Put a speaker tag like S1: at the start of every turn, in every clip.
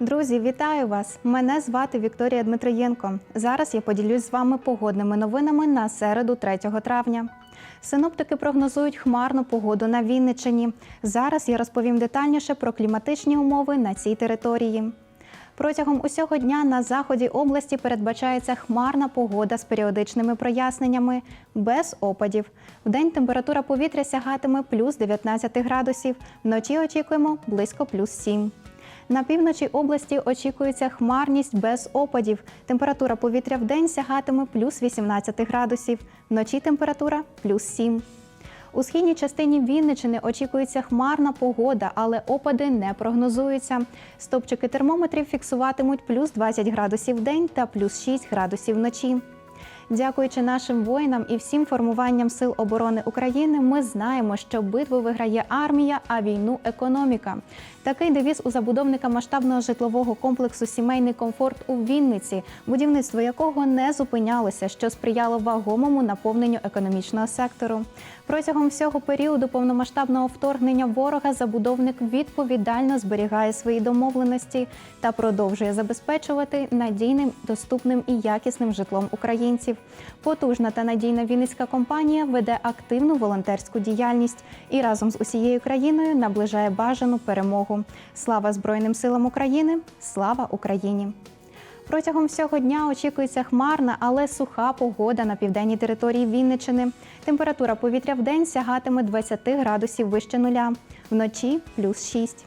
S1: Друзі, вітаю вас! Мене звати Вікторія Дмитриєнко. Зараз я поділюсь з вами погодними новинами на середу 3 травня. Синоптики прогнозують хмарну погоду на Вінниччині. Зараз я розповім детальніше про кліматичні умови на цій території. Протягом усього дня на заході області передбачається хмарна погода з періодичними проясненнями, без опадів. Вдень температура повітря сягатиме плюс 19 градусів, вночі очікуємо близько плюс 7. На півночі області очікується хмарність без опадів. Температура повітря в день сягатиме плюс 18 градусів, вночі температура плюс 7. У східній частині Вінничини очікується хмарна погода, але опади не прогнозуються. Стопчики термометрів фіксуватимуть плюс 20 градусів в день та плюс 6 градусів вночі. Дякуючи нашим воїнам і всім формуванням сил оборони України, ми знаємо, що битву виграє армія, а війну економіка. Такий девіз у забудовника масштабного житлового комплексу Сімейний комфорт у Вінниці, будівництво якого не зупинялося, що сприяло вагомому наповненню економічного сектору. Протягом всього періоду повномасштабного вторгнення ворога забудовник відповідально зберігає свої домовленості та продовжує забезпечувати надійним, доступним і якісним житлом українців. Потужна та надійна Вінницька компанія веде активну волонтерську діяльність і разом з усією країною наближає бажану перемогу. Слава Збройним силам України! Слава Україні! Протягом всього дня очікується хмарна, але суха погода на південній території Вінничини. Температура повітря в день сягатиме 20 градусів вище нуля, вночі плюс 6.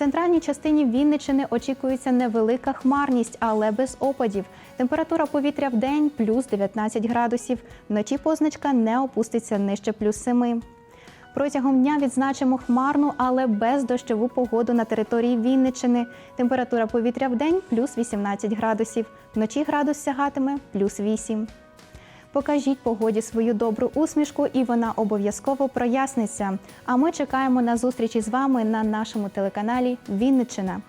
S1: Центральній частині Вінничини очікується невелика хмарність, але без опадів. Температура повітря в день плюс 19 градусів, вночі позначка не опуститься нижче плюс 7. Протягом дня відзначимо хмарну, але без дощову погоду на території Вінничини. Температура повітря в день плюс 18 градусів, вночі градус сягатиме плюс 8. Покажіть погоді свою добру усмішку, і вона обов'язково проясниться. А ми чекаємо на зустрічі з вами на нашому телеканалі Вінниччина.